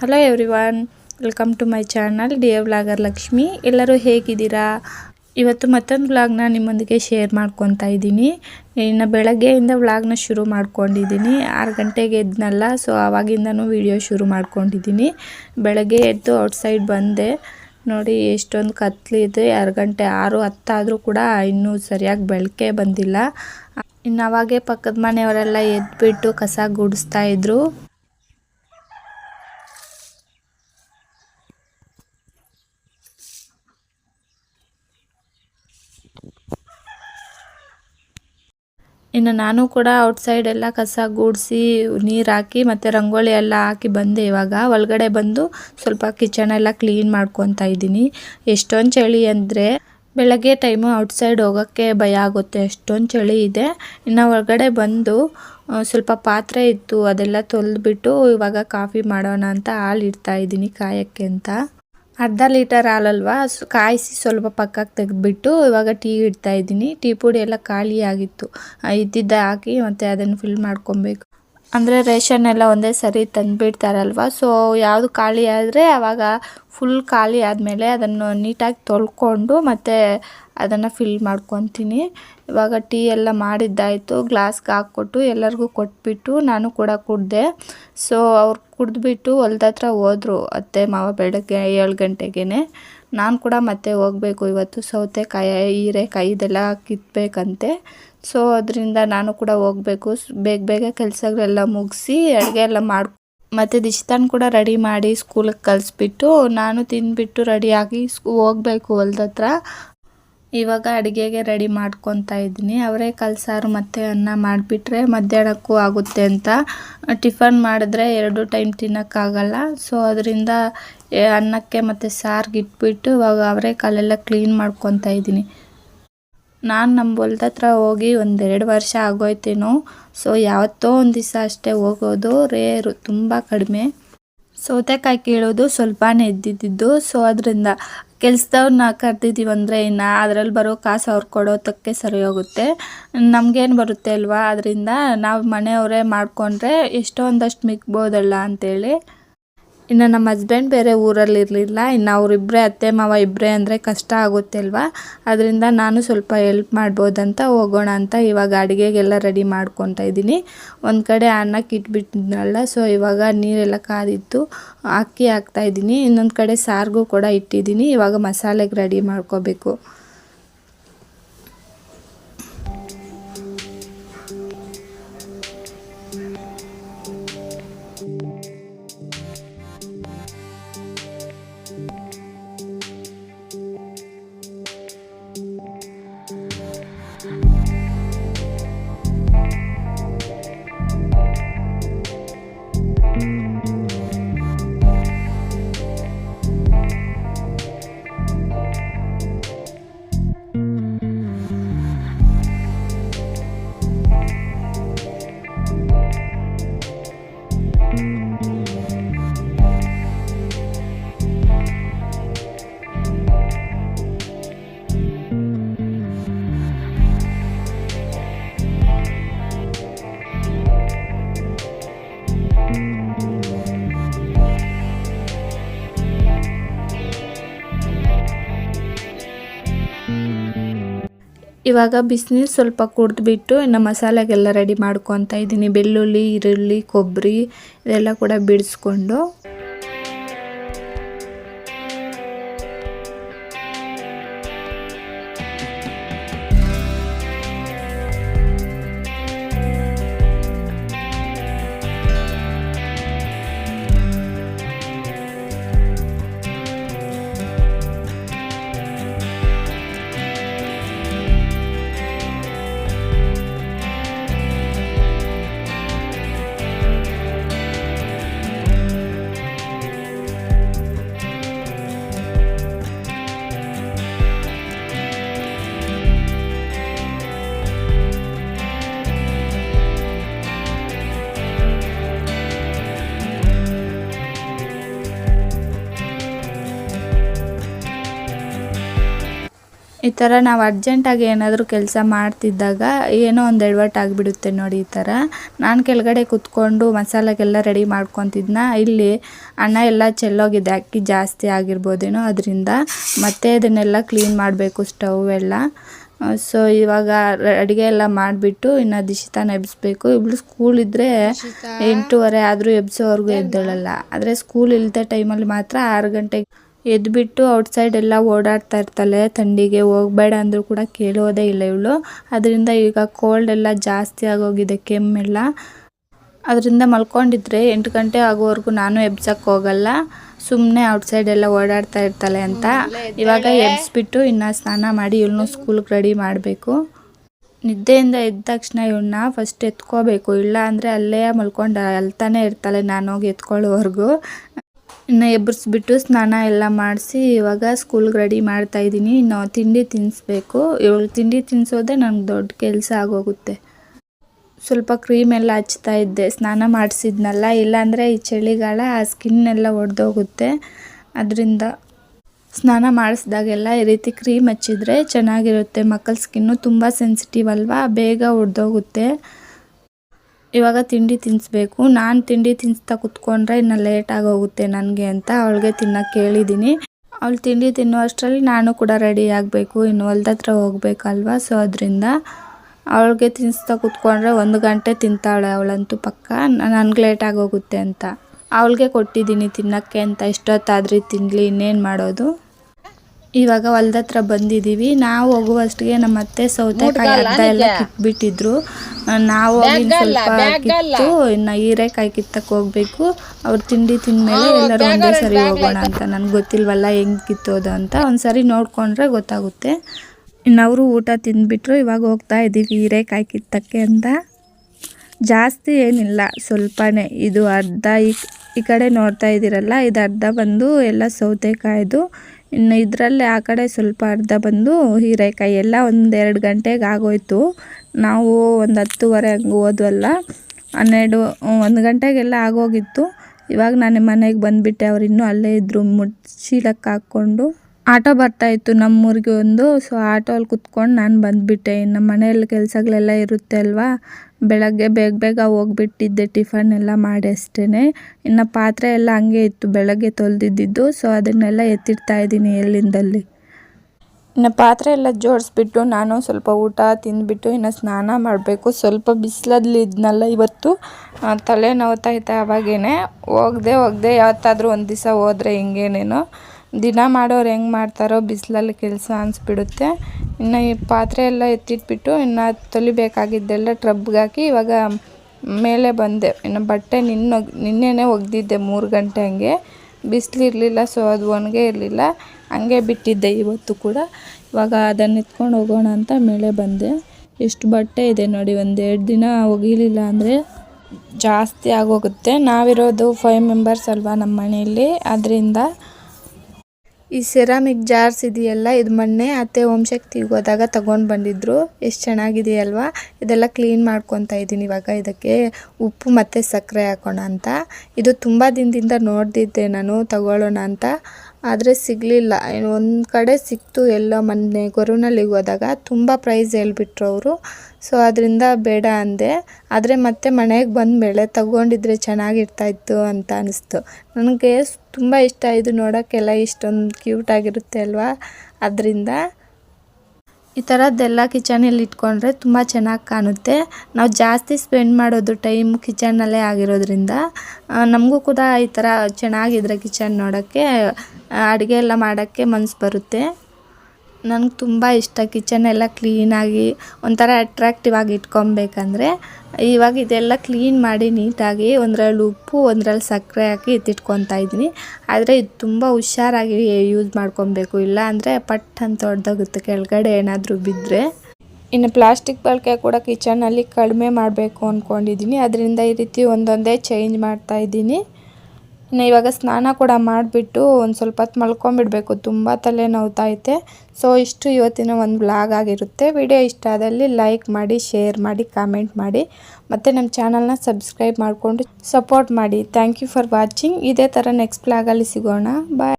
Hello everyone welcome to my channel D A vlogger Lakshmi ಎಲ್ಲರೂ ಹೇಗಿದ್ದೀರಾ? ಇವತ್ತು ಮತ್ತೊಂದು ವ್ಲಾಗ್ನ ನಿಮ್ಮೊಂದಿಗೆ ಶೇರ್ ಮಾಡ್ಕೊತಾ ಇದ್ದೀನಿ. ಇನ್ನು ಬೆಳಗ್ಗೆಯಿಂದ ವ್ಲಾಗ್ನ ಶುರು ಮಾಡ್ಕೊಂಡಿದ್ದೀನಿ. ಆರು ಗಂಟೆಗೆ ಎದ್ನಲ್ಲ ಸೊ ಆವಾಗಿಂದನೂ ವಿಡಿಯೋ ಶುರು ಮಾಡ್ಕೊಂಡಿದ್ದೀನಿ. ಬೆಳಗ್ಗೆ ಎದ್ದು ಔಟ್ಸೈಡ್ ಬಂದೆ. ನೋಡಿ, ಎಷ್ಟೊಂದು ಕತ್ಲಿದೆ. ಎರಡು ಗಂಟೆ, ಆರು ಹತ್ತಾದರೂ ಕೂಡ ಇನ್ನೂ ಸರಿಯಾಗಿ ಬೆಳಕೆ ಬಂದಿಲ್ಲ. ಇನ್ನು ಅವಾಗೆ ಪಕ್ಕದ ಮನೆಯವರೆಲ್ಲ ಎದ್ಬಿಟ್ಟು ಕಸ ಗುಡಿಸ್ತಾ ಇದ್ರು. ಇನ್ನು ನಾನು ಕೂಡ ಔಟ್ಸೈಡ್ ಎಲ್ಲ ಕಸ ಗೂಡಿಸಿ, ನೀರು ಹಾಕಿ ಮತ್ತು ರಂಗೋಲಿ ಎಲ್ಲ ಹಾಕಿ ಬಂದೆ ಇವಾಗ. ಒಳಗಡೆ ಬಂದು ಸ್ವಲ್ಪ ಕಿಚನ್ ಎಲ್ಲ ಕ್ಲೀನ್ ಮಾಡ್ಕೊತಾ ಇದ್ದೀನಿ. ಎಷ್ಟೊಂದು ಚಳಿ ಅಂದರೆ ಬೆಳಗ್ಗೆ ಟೈಮು ಔಟ್ಸೈಡ್ ಹೋಗೋಕ್ಕೆ ಭಯ ಆಗುತ್ತೆ. ಅಷ್ಟೊಂದು ಚಳಿ ಇದೆ. ಇನ್ನು ಒಳಗಡೆ ಬಂದು ಸ್ವಲ್ಪ ಪಾತ್ರೆ ಇತ್ತು ಅದೆಲ್ಲ ತೊಳೆದ್ಬಿಟ್ಟು ಇವಾಗ ಕಾಫಿ ಮಾಡೋಣ ಅಂತ ಹಾಲು ಇಡ್ತಾ ಇದ್ದೀನಿ ಕಾಯೋಕ್ಕೆ ಅಂತ. ಅರ್ಧ ಲೀಟರ್ ಹಾಲಲ್ವಾ? ಕಾಯಿಸಿ ಸ್ವಲ್ಪ ಪಕ್ಕಕ್ಕೆ ತೆಗೆದ್ಬಿಟ್ಟು ಇವಾಗ ಟೀ ಇಡ್ತಾ ಇದ್ದೀನಿ. ಟೀ ಪುಡಿ ಎಲ್ಲ ಖಾಲಿ ಆಗಿತ್ತು ಇದ್ದಿದ್ದ ಹಾಕಿ ಮತ್ತು ಅದನ್ನು ಫಿಲ್ ಮಾಡ್ಕೊಬೇಕು. ಅಂದರೆ ರೇಷನ್ ಎಲ್ಲ ಒಂದೇ ಸರಿ ತಂದುಬಿಡ್ತಾರಲ್ವ? ಸೊ ಯಾವುದು ಖಾಲಿ ಆದರೆ ಆವಾಗ ಫುಲ್ ಖಾಲಿ ಆದಮೇಲೆ ಅದನ್ನು ನೀಟಾಗಿ ತೊಳ್ಕೊಂಡು ಮತ್ತು ಅದನ್ನು ಫಿಲ್ ಮಾಡ್ಕೊತೀನಿ. ಇವಾಗ ಟೀ ಎಲ್ಲ ಮಾಡಿದ್ದಾಯಿತು ಗ್ಲಾಸ್ಗೆ ಹಾಕ್ಕೊಟ್ಟು ಎಲ್ಲರಿಗೂ ಕೊಟ್ಬಿಟ್ಟು ನಾನು ಕೂಡ ಕುಡಿದೆ. ಸೊ ಅವ್ರು ಕುಡಿದ್ಬಿಟ್ಟು ಹೊಲ್ದ ಹತ್ರ ಹೋದ್ರು ಅತ್ತೆ, ಮಾವ ಬೆಳಗ್ಗೆ ಏಳು ಗಂಟೆಗೆ ನಾನು ಕೂಡ ಮತ್ತೆ ಹೋಗಬೇಕು ಇವತ್ತು ಸೌತೆಕಾಯಿ, ಹೀರೆಕಾಯಿ ಇದೆಲ್ಲ ಕಿತ್ತಬೇಕಂತೆ ಸೊ ಅದರಿಂದ ನಾನು ಕೂಡ ಹೋಗಬೇಕು. ಬೇಗ ಬೇಗ ಕೆಲಸಗಳೆಲ್ಲ ಮುಗಿಸಿ ಅಡುಗೆ ಎಲ್ಲ ಮಾಡಿ ಮತ್ತು ದಿಶಿತಾನ್ ಕೂಡ ರೆಡಿ ಮಾಡಿ ಸ್ಕೂಲಿಗೆ ಕಳಿಸ್ಬಿಟ್ಟು ನಾನು ತಿಂದ್ಬಿಟ್ಟು ರೆಡಿಯಾಗಿ ಸ್ಕೂ, ಹೋಗಬೇಕು ಹೊಲ್ದತ್ರ. ಇವಾಗ ಅಡುಗೆಗೆ ರೆಡಿ ಮಾಡ್ಕೊತಾ ಇದ್ದೀನಿ. ಅವರೇ ಕಲ್ಸಾರು ಮತ್ತು ಅನ್ನ ಮಾಡಿಬಿಟ್ರೆ ಮಧ್ಯಾಹ್ನಕ್ಕೂ ಆಗುತ್ತೆ ಅಂತ. ಟಿಫನ್ ಮಾಡಿದ್ರೆ ಎರಡು ಟೈಮ್ ತಿನ್ನೋಕ್ಕಾಗಲ್ಲ. ಸೊ ಅದರಿಂದ ಅನ್ನಕ್ಕೆ ಮತ್ತು ಸಾರಿಗೆ ಇಟ್ಬಿಟ್ಟು ಇವಾಗ ಅವರೇ ಕಾಲೆಲ್ಲ ಕ್ಲೀನ್ ಮಾಡ್ಕೊತಾ ಇದ್ದೀನಿ. ನಾನು ನಮ್ಮ ಹೊಲ್ದ ಹತ್ರ ಹೋಗಿ ಒಂದೆರಡು ವರ್ಷ ಆಗೋಯ್ತೇನೋ, ಸೊ ಯಾವತ್ತೋ ಒಂದು ದಿವಸ ಅಷ್ಟೇ ಹೋಗೋದು ರೇರು ತುಂಬ ಕಡಿಮೆ. ಸೌತೆಕಾಯಿ ಕೀಳೋದು ಸ್ವಲ್ಪನೇ ಎದ್ದಿದ್ದು, ಸೊ ಅದರಿಂದ ಕೆಲಸದವ್ರನ್ನ ಕರೆದಿದ್ದೀವಿ ಅಂದರೆ ಇನ್ನು ಅದರಲ್ಲಿ ಬರೋ ಕಾಸು ಅವ್ರು ಕೊಡೋದಕ್ಕೆ ಸರಿ ಹೋಗುತ್ತೆ. ನಮಗೇನು ಬರುತ್ತೆ ಅಲ್ವಾ? ಅದರಿಂದ ನಾವು ಮನೆಯವರೇ ಮಾಡಿಕೊಂಡ್ರೆ ಎಷ್ಟೊಂದಷ್ಟು ಮಿಗ್ಬೋದಲ್ಲ ಅಂತೇಳಿ. ಇನ್ನು ನಮ್ಮ ಹಸ್ಬೆಂಡ್ ಬೇರೆ ಊರಲ್ಲಿ ಇರಲಿಲ್ಲ, ಇನ್ನು ಅವರಿಬ್ಬರೇ ಅತ್ತೆ ಮಾವ ಇಬ್ಬರೇ ಅಂದರೆ ಕಷ್ಟ ಆಗುತ್ತೆ ಅಲ್ವಾ ಅದರಿಂದ ನಾನು ಸ್ವಲ್ಪ ಎಲ್ಪ್ ಮಾಡ್ಬೋದಂತ ಹೋಗೋಣ ಅಂತ ಇವಾಗ ಅಡುಗೆಗೆಲ್ಲ ರೆಡಿ ಮಾಡ್ಕೊತಾ ಇದ್ದೀನಿ. ಒಂದು ಕಡೆ ಅನ್ನಕ್ಕೆ ಇಟ್ಬಿಟ್ಟಿದ್ನಲ್ಲ ಸೊ ಇವಾಗ ನೀರೆಲ್ಲ ಕಾದಿತ್ತು, ಅಕ್ಕಿ ಹಾಕ್ತಾಯಿದ್ದೀನಿ ಇನ್ನೊಂದು ಕಡೆ ಸಾರಿಗೂ ಕೂಡ ಇಟ್ಟಿದ್ದೀನಿ. ಇವಾಗ ಮಸಾಲೆಗೆ ರೆಡಿ ಮಾಡ್ಕೋಬೇಕು. ಇವಾಗ ಬಿಸಿನೀರು ಸ್ವಲ್ಪ ಕುಡಿದ್ಬಿಟ್ಟು ಇನ್ನು ಮಸಾಲೆಗೆಲ್ಲ ರೆಡಿ ಮಾಡ್ಕೊತಾ ಇದ್ದೀನಿ. ಬೆಳ್ಳುಳ್ಳಿ, ಈರುಳ್ಳಿ ಕೊಬ್ಬರಿ ಇದೆಲ್ಲ ಕೂಡ ಬಿಡಿಸ್ಕೊಂಡು. ಈ ಥರ ನಾವು ಅರ್ಜೆಂಟಾಗಿ ಏನಾದರೂ ಕೆಲಸ ಮಾಡ್ತಿದ್ದಾಗ ಏನೋ ಒಂದು ಎಡವಟ್ಟು ಆಗಿಬಿಡುತ್ತೆ ನೋಡಿ ಈ ಥರ ನಾನು ಕೆಳಗಡೆ ಕುತ್ಕೊಂಡು ಮಸಾಲೆಗೆಲ್ಲ ರೆಡಿ ಮಾಡ್ಕೊತಿದ್ನ. ಇಲ್ಲಿ ಅನ್ನ ಎಲ್ಲ ಚೆಲ್ಲೋಗಿದೆ. ಅಕ್ಕಿ ಜಾಸ್ತಿ ಆಗಿರ್ಬೋದೇನೋ ಅದರಿಂದ. ಮತ್ತೆ ಅದನ್ನೆಲ್ಲ ಕ್ಲೀನ್ ಮಾಡಬೇಕು ಸ್ಟವ್ ಎಲ್ಲ. ಸೊ ಇವಾಗ ಅಡುಗೆ ಎಲ್ಲ ಮಾಡಿಬಿಟ್ಟು ಇನ್ನು ದಿಶಿತಾನ ಎಬ್ಬಿಸ್ಬೇಕು ಇವಳು ಸ್ಕೂಲ್ ಇದ್ದರೆ ಎಂಟೂವರೆ ಆದರೂ ಎಬ್ಸೋವರೆಗೂ ಎದ್ದೇಳಲ್ಲ. ಆದರೆ ಸ್ಕೂಲ್ ಇಲ್ಲದೆ ಟೈಮಲ್ಲಿ ಮಾತ್ರ ಆರು ಗಂಟೆಗೆ ಎದ್ಬಿಟ್ಟು ಔಟ್ಸೈಡ್ ಎಲ್ಲ ಓಡಾಡ್ತಾ ಇರ್ತಾಳೆ. ಥಂಡಿಗೆ ಹೋಗಬೇಡ ಅಂದರೂ ಕೂಡ ಕೇಳೋದೇ ಇಲ್ಲ ಇವಳು. ಅದರಿಂದ ಈಗ ಕೋಲ್ಡ್ ಎಲ್ಲ ಜಾಸ್ತಿ ಆಗೋಗಿದೆ ಕೆಮ್ಮೆಲ್ಲ ಅದರಿಂದ ಮಲ್ಕೊಂಡಿದ್ರೆ ಎಂಟು ಗಂಟೆ ಆಗೋವರೆಗೂ ನಾನು ಎಬ್ಸಕ್ಕೆ ಹೋಗಲ್ಲ. ಸುಮ್ಮನೆ ಔಟ್ಸೈಡ್ ಎಲ್ಲ ಓಡಾಡ್ತಾ ಇರ್ತಾಳೆ ಅಂತ. ಇವಾಗ ಎಬ್ಸ್ಬಿಟ್ಟು ಇನ್ನು ಸ್ನಾನ ಮಾಡಿ ಇವಳನ್ನು ಸ್ಕೂಲ್ಗೆ ರೆಡಿ ಮಾಡಬೇಕು. ನಿದ್ದೆಯಿಂದ ಎದ್ದ ತಕ್ಷಣ ಇವಳನ್ನ ಫಸ್ಟ್ ಎತ್ಕೋಬೇಕು. ಇಲ್ಲ ಅಂದರೆ ಅಲ್ಲೇ ಮಲ್ಕೊಂಡು ಅಲ್ತಾನೆ ಇರ್ತಾಳೆ, ನಾನು ಹೋಗಿ ಎತ್ಕೊಳ್ಳೋವರೆಗೂ ಇನ್ನು ಎಬ್ಬರಿಸ್ಬಿಟ್ಟು ಸ್ನಾನ ಎಲ್ಲ ಮಾಡಿಸಿ ಇವಾಗ ಸ್ಕೂಲ್ಗೆ ರೆಡಿ ಮಾಡ್ತಾ ಇದ್ದೀನಿ. ಇನ್ನು ತಿಂಡಿ ತಿನ್ನಿಸ್ಬೇಕು ಇವಳು ತಿಂಡಿ ತಿನ್ನಿಸೋದೇ ನನಗೆ ದೊಡ್ಡ ಕೆಲಸ ಆಗೋಗುತ್ತೆ. ಸ್ವಲ್ಪ ಕ್ರೀಮ್ ಎಲ್ಲ ಹಚ್ತಾ ಇದ್ದೆ. ಸ್ನಾನ ಮಾಡಿಸಿದ್ನಲ್ಲ, ಇಲ್ಲಾಂದರೆ ಈ ಚಳಿಗಾಲ ಆ ಸ್ಕಿನ್ನೆಲ್ಲ ಒಡೆದೋಗುತ್ತೆ. ಅದರಿಂದ ಸ್ನಾನ ಮಾಡಿಸ್ದಾಗೆಲ್ಲ ಈ ರೀತಿ ಕ್ರೀಮ್ ಹಚ್ಚಿದ್ರೆ ಚೆನ್ನಾಗಿರುತ್ತೆ. ಮಕ್ಕಳ ಸ್ಕಿನ್ನು ತುಂಬ ಸೆನ್ಸಿಟಿವ್ ಅಲ್ವಾ? ಬೇಗ ಒಡೆದೋಗುತ್ತೆ. ಇವಾಗ ತಿಂಡಿ ತಿನ್ನಿಸ್ಬೇಕು ನಾನು ತಿಂಡಿ ತಿನ್ನಿಸ್ತಾ ಕುತ್ಕೊಂಡ್ರೆ ಇನ್ನು ಲೇಟಾಗಿ ಆಗೋಗುತ್ತೆ ನನಗೆ ಅಂತ ಅವಳಿಗೆ ತಿನ್ನೋಕ್ಕೆ ಕೇಳಿದ್ದೀನಿ ಅವಳು ತಿಂಡಿ ತಿನ್ನೋ ಅಷ್ಟರಲ್ಲಿ ನಾನು ಕೂಡ ರೆಡಿ ಆಗಬೇಕು. ಇನ್ನು ಹೊಲ್ದ ಹತ್ರ ಹೋಗ್ಬೇಕಲ್ವಾ? ಸೊ ಅದರಿಂದ ಅವಳಿಗೆ ತಿನ್ನಿಸ್ತಾ ಕುತ್ಕೊಂಡ್ರೆ ಒಂದು ಗಂಟೆ ತಿಂತಾಳೆ ಅವಳಂತೂ ಪಕ್ಕ. ನನಗೆ ಲೇಟಾಗಿ ಆಗೋಗುತ್ತೆ ಅಂತ. ಅವಳಿಗೆ ಕೊಟ್ಟಿದ್ದೀನಿ ತಿನ್ನೋಕ್ಕೆ ಅಂತ. ಇಷ್ಟೊತ್ತಾದರೆ ತಿನ್ನಲಿ ಇನ್ನೇನು ಮಾಡೋದು? ಇವಾಗ ಹೊಲ್ದ ಹತ್ರ ಬಂದಿದ್ದೀವಿ ನಾವು ಹೋಗುವಷ್ಟಿಗೆ ನಮ್ಮ ಅತ್ತೆ ಸೌತೆಕಾಯಿ ಅರ್ಧ ಎಲ್ಲ ಕಿತ್ಬಿಟ್ಟಿದ್ರು. ನಾವು ಹೋಗಿ ಸ್ವಲ್ಪ ಕಿತ್ತು ಇನ್ನು ಹೀರೆಕಾಯಿ ಕಿತ್ತಕ್ಕೆ ಹೋಗ್ಬೇಕು. ಅವ್ರು ತಿಂಡಿ ತಿಂದಮೇಲೆ ಎಲ್ಲರೂ ಒಂದೇ ಸರಿ ಹೋಗೋಣ ಅಂತ ನನಗೆ ಗೊತ್ತಿಲ್ವಲ್ಲ ಹೆಂಗೆ ಕಿತ್ತೋದು ಅಂತ. ಒಂದ್ಸರಿ ನೋಡಿಕೊಂಡ್ರೆ ಗೊತ್ತಾಗುತ್ತೆ. ಇನ್ನು ಅವರು ಊಟ ತಿಂದ್ಬಿಟ್ರು ಇವಾಗ ಹೋಗ್ತಾ ಇದ್ದೀವಿ ಹೀರೆಕಾಯಿ ಕಿತ್ತಕ್ಕೆ ಅಂತ. ಜಾಸ್ತಿ ಏನಿಲ್ಲ, ಸ್ವಲ್ಪನೇ. ಇದು ಅರ್ಧ ಈ ಕಡೆ ನೋಡ್ತಾ ಇದ್ದೀರಲ್ಲ, ಇದು ಅರ್ಧ ಬಂದು ಎಲ್ಲ ಸೌತೆಕಾಯ್ದು. ಇನ್ನು ಇದರಲ್ಲಿ ಆ ಕಡೆ ಸ್ವಲ್ಪ ಅರ್ಧ ಬಂದು ಹೀರೆಕಾಯಿ. ಎಲ್ಲ ಒಂದೆರಡು ಗಂಟೆಗೆ ಆಗೋಯ್ತು. ನಾವು ಒಂದು ಹತ್ತುವರೆ ಹಂಗೆ ಹೋದ್ವಲ್ಲ, ಹನ್ನೆರಡು, ಒಂದು ಗಂಟೆಗೆಲ್ಲ ಆಗೋಗಿತ್ತು. ಇವಾಗ ನಾನು ಮನೆಗೆ ಬಂದುಬಿಟ್ಟೆ, ಅವ್ರು ಇನ್ನೂ ಅಲ್ಲೇ ಇದ್ದರು ಮುಚ್ಚೀಲಕ್ಕೆ ಹಾಕ್ಕೊಂಡು. ಆಟೋ ಬರ್ತಾಯಿತ್ತು ನಮ್ಮೂರಿಗೆ ಒಂದು, ಸೊ ಆಟೋಲ್ಲಿ ಕುತ್ಕೊಂಡು ನಾನು ಬಂದುಬಿಟ್ಟೆ. ಇನ್ನು ಮನೆಯಲ್ಲಿ ಕೆಲಸಗಳೆಲ್ಲ ಇರುತ್ತೆ ಅಲ್ವಾ ಬೆಳಗ್ಗೆ ಬೇಗ ಬೇಗ ಹೋಗ್ಬಿಟ್ಟಿದ್ದೆ ಟಿಫನ್ ಎಲ್ಲ ಮಾಡಿ ಅಷ್ಟೇ ಇನ್ನು ಪಾತ್ರೆ ಎಲ್ಲ ಹಂಗೆ ಇತ್ತು, ಬೆಳಗ್ಗೆ ತೊಳೆದಿದ್ದು ಸೊ ಅದನ್ನೆಲ್ಲ ಎತ್ತಿಡ್ತಾ ಇದ್ದೀನಿ ಎಲ್ಲಿಂದಲ್ಲಿ. ಇನ್ನು ಪಾತ್ರೆ ಎಲ್ಲ ಜೋಡಿಸ್ಬಿಟ್ಟು, ನಾನು ಸ್ವಲ್ಪ ಊಟ ತಿಂದ್ಬಿಟ್ಟು, ಇನ್ನು ಸ್ನಾನ ಮಾಡಬೇಕು. ಸ್ವಲ್ಪ ಬಿಸಿಲಲ್ಲಿ ಇದ್ನಲ್ಲ ಇವತ್ತು ತಲೆ ನೋವ್ತಾಯಿತ್ತು ಅವಾಗೇನೆ ಹೋಗದೆ ಹೋಗದೆ ಯಾವತ್ತಾದರೂ ಒಂದು ದಿವಸ ಹೋದರೆ ಹಿಂಗೇನೇನೋ. ದಿನ ಮಾಡೋರು ಹೆಂಗೆ ಮಾಡ್ತಾರೋ ಬಿಸಿಲಲ್ಲಿ ಕೆಲಸ ಅನಿಸ್ಬಿಡುತ್ತೆ. ಇನ್ನು ಈ ಪಾತ್ರೆ ಎಲ್ಲ ಎತ್ತಿಟ್ಬಿಟ್ಟು ಇನ್ನು ತೊಲಿಬೇಕಾಗಿದ್ದೆಲ್ಲ ಟ್ರಬ್ಗೆ ಹಾಕಿ ಇವಾಗ ಮೇಲೆ ಬಂದೆ. ಇನ್ನು ಬಟ್ಟೆ ನಿನ್ನ ನಿನ್ನೆನೇ ಒಗೆದಿದ್ದೆ ಮೂರು ಗಂಟೆ ಹಂಗೆ. ಬಿಸಿಲಿರಲಿಲ್ಲ ಸೊ ಅದು ಒಣಗೇ ಇರಲಿಲ್ಲ. ಹಂಗೆ ಬಿಟ್ಟಿದ್ದೆ ಇವತ್ತು ಕೂಡ. ಇವಾಗ ಅದನ್ನು ಎತ್ಕೊಂಡು ಹೋಗೋಣ ಅಂತ ಮೇಲೆ ಬಂದೆ. ಎಷ್ಟು ಬಟ್ಟೆ ಇದೆ ನೋಡಿ, ಒಂದು ಎರಡು ದಿನ ಒಗಿಲಿಲ್ಲ ಅಂದರೆ ಜಾಸ್ತಿ ಆಗೋಗುತ್ತೆ. ನಾವಿರೋದು ಫೈವ್ ಮೆಂಬರ್ಸ್ ಅಲ್ವಾ ನಮ್ಮ ಮನೆಯಲ್ಲಿ ಅದರಿಂದ ಈ ಸೆರಾಮಿಕ್ ಜಾರ್ಸ್ ಇದೆಯಲ್ಲ, ಇದು ಮೊನ್ನೆ ಅತ್ತೆ ಓಂಶಕ್ತಿಗೆ ಹೋದಾಗ ತಗೊಂಡು ಬಂದಿದ್ರು. ಎಷ್ಟು ಚೆನ್ನಾಗಿದೆಯಲ್ವಾ? ಇದೆಲ್ಲ ಕ್ಲೀನ್ ಮಾಡ್ಕೊತಾ ಇದ್ದೀನಿ ಇವಾಗ. ಇದಕ್ಕೆ ಉಪ್ಪು ಮತ್ತು ಸಕ್ಕರೆ ಹಾಕೋಣ ಅಂತ. ಇದು ತುಂಬ ದಿನದಿಂದ ನೋಡ್ದಿದ್ದೆ ನಾನು, ತಗೊಳ್ಳೋಣ ಅಂತ. ಆದರೆ ಸಿಗಲಿಲ್ಲ. ಒಂದು ಕಡೆ ಸಿಕ್ತು ಎಲ್ಲ ಮೊನ್ನೆ ಗೊರುನಳ್ಳಿಗೆ ಹೋದಾಗ. ತುಂಬ ಪ್ರೈಸ್ ಹೇಳ್ಬಿಟ್ರು ಅವರು. ಸೊ ಅದರಿಂದ ಬೇಡ ಅಂದೆ. ಆದರೆ ಮತ್ತೆ ಮನೆಗೆ ಬಂದಮೇಲೆ ತಗೊಂಡಿದ್ರೆ ಚೆನ್ನಾಗಿರ್ತಾಯಿತ್ತು ಅಂತ ಅನಿಸ್ತು. ನನಗೆ ತುಂಬ ಇಷ್ಟ. ಇದು ನೋಡೋಕ್ಕೆಲ್ಲ ಇಷ್ಟೊಂದು ಕ್ಯೂಟಾಗಿರುತ್ತೆ ಅಲ್ವಾ? ಅದರಿಂದ ಈ ಥರದ್ದೆಲ್ಲ ಕಿಚನಲ್ಲಿ ಇಟ್ಕೊಂಡ್ರೆ ತುಂಬ ಚೆನ್ನಾಗಿ ಕಾಣುತ್ತೆ. ನಾವು ಜಾಸ್ತಿ ಸ್ಪೆಂಡ್ ಮಾಡೋದು ಟೈಮ್ ಕಿಚನ್ನಲ್ಲೇ ಆಗಿರೋದ್ರಿಂದ ನಮಗೂ ಕೂಡ ಈ ಥರ ಚೆನ್ನಾಗಿದ್ರೆ ಕಿಚನ್ ನೋಡೋಕ್ಕೆ, ಅಡುಗೆ ಎಲ್ಲ ಮಾಡೋಕ್ಕೆ ಮನಸ್ಸು ಬರುತ್ತೆ. ನನಗೆ ತುಂಬ ಇಷ್ಟ ಕಿಚನ್ ಎಲ್ಲ ಕ್ಲೀನಾಗಿ ಒಂಥರ ಅಟ್ರಾಕ್ಟಿವ್ ಆಗಿ ಇಟ್ಕೊಬೇಕಂದ್ರೆ ಇವಾಗ ಇದೆಲ್ಲ ಕ್ಲೀನ್ ಮಾಡಿ ನೀಟಾಗಿ ಒಂದರಲ್ಲಿ ಉಪ್ಪು, ಒಂದರಲ್ಲಿ ಸಕ್ಕರೆ ಹಾಕಿ ಎತ್ತಿಟ್ಕೊತಾ ಇದ್ದೀನಿ. ಆದರೆ ಇದು ತುಂಬ ಹುಷಾರಾಗಿ ಯೂಸ್ ಮಾಡ್ಕೊಬೇಕು. ಇಲ್ಲ ಅಂದರೆ ಪಟ್ ಅಂತ ಹೊಡೆದೋಗುತ್ತೆ ಕೆಳಗಡೆ ಏನಾದರೂ ಬಿದ್ದರೆ ಇನ್ನು ಪ್ಲಾಸ್ಟಿಕ್ ಬಳಕೆ ಕೂಡ ಕಿಚನಲ್ಲಿ ಕಡಿಮೆ ಮಾಡಬೇಕು ಅಂದ್ಕೊಂಡಿದ್ದೀನಿ ಅದರಿಂದ ಈ ರೀತಿ ಒಂದೊಂದೇ ಚೇಂಜ್ ಮಾಡ್ತಾ ಇದ್ದೀನಿ. ಇನ್ನು ಇವಾಗ ಸ್ನಾನ ಕೂಡ ಮಾಡಿಬಿಟ್ಟು ಒಂದು ಸ್ವಲ್ಪ ಹೊತ್ತು ಮಲ್ಕೊಂಬಿಡಬೇಕು. ತುಂಬ ತಲೆ ನೋವ್ತೈತೆ ಸೊ ಇಷ್ಟು ಇವತ್ತಿನ ಒಂದು ಬ್ಲಾಗ್ ಆಗಿರುತ್ತೆ. ವಿಡಿಯೋ ಇಷ್ಟ ಆದಲ್ಲಿ ಲೈಕ್ ಮಾಡಿ ಶೇರ್ ಮಾಡಿ ಕಾಮೆಂಟ್ ಮಾಡಿ. ಮತ್ತು ನಮ್ಮ ಚಾನಲ್ನ ಸಬ್ಸ್ಕ್ರೈಬ್ ಮಾಡಿಕೊಂಡು ಸಪೋರ್ಟ್ ಮಾಡಿ. ಥ್ಯಾಂಕ್ ಯು ಫಾರ್ ವಾಚಿಂಗ್ ಇದೇ ಥರ ನೆಕ್ಸ್ಟ್ ಬ್ಲಾಗಲ್ಲಿ ಸಿಗೋಣ. ಬಾಯ್